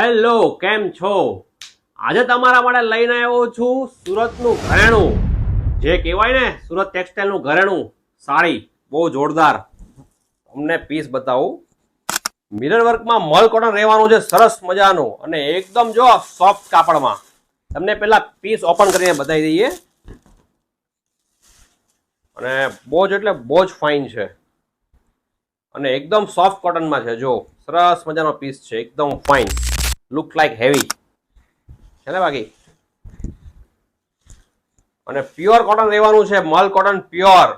Hello, કેમ છો? આજે તમારા માટે લઈને આવ્યો છું સુરતનું ઘરેણું. જે કહેવાય ને, સુરત ટેક્સટાઇલનું ઘરેણું. સાડી, બહુ જોરદાર. તમને પીસ બતાવું. મિરર વર્કમાં મલ કોટન રહેવાનું છે, સરસ મજાનું. અને એકદમ જો સોફ્ટ કાપડમાં. તમને પહેલા પીસ ઓપન કરીને બતાવી દઈએ. અને બહુ જ એટલે બહુ જ ફાઇન છે. અને એકદમ સોફ્ટ કોટનમાં છે, જો. સરસ મજાનો પીસ છે, એકદમ ફાઇન લુક લાઈક હેવી છે ને બાકી? અને પ્યોર કોટન રહેવાનું છે મલ કોટન પ્યોર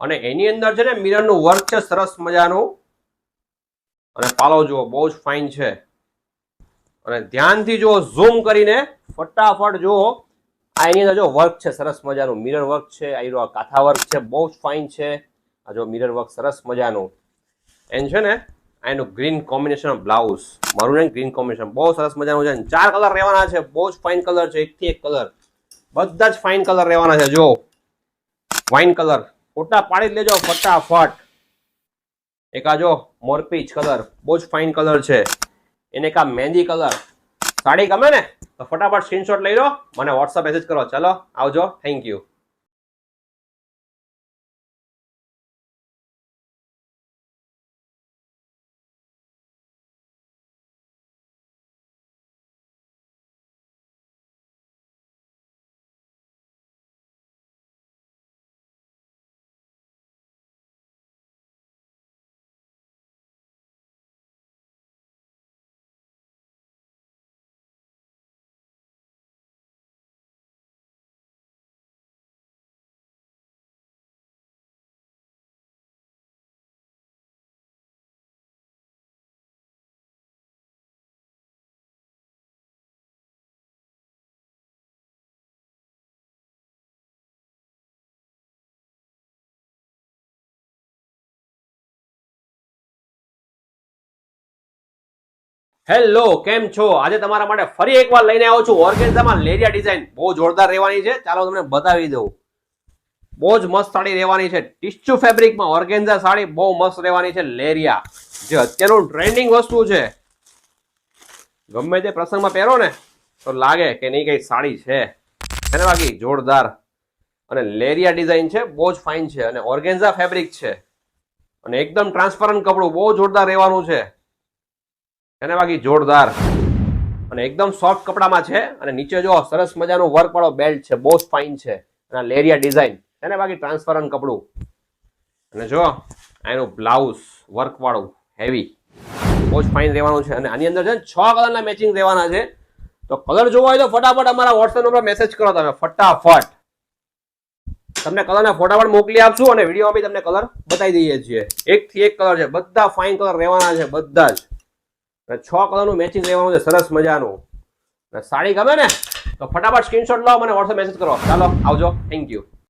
અને એની અંદર છે ને મિરરનું વર્ક છે, સરસ મજાનું. અને પાલો જુઓ, બહુ જ ફાઇન છે. અને ધ્યાનથી જુઓ ઝૂમ કરીને ફટાફટ જુઓ, આ એની અંદર જો વર્ક છે, સરસ મજાનું. મિરર વર્ક છે, આ કાથા વર્ક છે, બહુ જ ફાઇન છે. આ જો મિરર વર્ક સરસ મજાનું. એન છે ને એનું ગ્રીન કોમ્બિનેશન બ્લાઉઝ મારું ને ગ્રીન કોમ્બિનેશન બહુ સરસ મજાનું છે. ચાર કલર રહેવાના છે. બહુ જ ફાઇન કલર છે. એકથી એક કલર બધા જ ફાઇન કલર રહેવાના છે. જો વાઇન કલર ફોટા પાડી લેજો ફટાફટ. એક આ જો મોરપીચ કલર બહુ જ ફાઇન કલર છે. એને આ મહેંદી કલર સાડી ગમે ને, તો ફટાફટ સ્ક્રીનશોટ લઈ લો. મને વોટ્સઅપ મેસેજ કરો. ચલો, આવજો. થેન્ક યુ હેલો, કેમ છો? આજે તમારા માટે ફરી એકવાર લઈને આવ્યો છું ઓર્ગેન્ઝામાં લેરિયા ડિઝાઇન. બહુ જોરદાર રહેવાની છે. ચાલો તમને બતાવી દઉં. બહુ જ મસ્ત સાડી રહેવાની છે. ટિશ્યુ ફેબ્રિકમાં ઓર્ગેન્ઝા સાડી બહુ મસ્ત રહેવાની છે લેરિયા. જે અત્યારનું ટ્રેન્ડિંગ વસ્તુ છે. ગમે તે પ્રસંગમાં પહેરો ને, તો લાગે કે નહીં કઈ સાડી છે. એને બાકી જોરદાર. અને લેરિયા ડિઝાઇન છે. બહુ જ ફાઇન છે. અને ઓર્ગેન્ઝા ફેબ્રિક છે. અને એકદમ ટ્રાન્સપરન્ટ કપડું. બહુ જોરદાર રહેવાનું છે. એને બાકી જોરદાર. અને એકદમ સોફ્ટ કપડામાં છે. અને નીચે જો સરસ મજાનું વર્ક વાળો બેલ્ટ છે, બહુ જ ફાઇન છે. અને લેરિયા ડિઝાઇન એને બાકી ટ્રાન્સપરન્ટ કપડું. અને જો એનું બ્લાઉઝ વર્ક વાળું હેવી બહુ જ ફાઇન રહેવાનું છે. અને આની અંદર છે છ કલરના મેચિંગ રહેવાના છે. તો કલર જોવો હોય તો ફટાફટ અમારા વોટ્સએપ નંબર મેસેજ કરો તમે. ફટાફટ. તમને કલરના ફોટાફટ મોકલી આપશું અને વિડીયોમાં બી તમને કલર બતાવી દઈએ છીએ. એકથી એક કલર છે. બધા ફાઇન કલર રહેવાના છે. બધા જ. છ કલરનું મેચિંગ લેવાનું છે, સરસ મજાનું. સાડી ગમે ને, તો ફટાફટ સ્ક્રીનશોટ લો, મને વોટ્સએપ મેસેજ કરો. ચાલો, આવજો. Thank you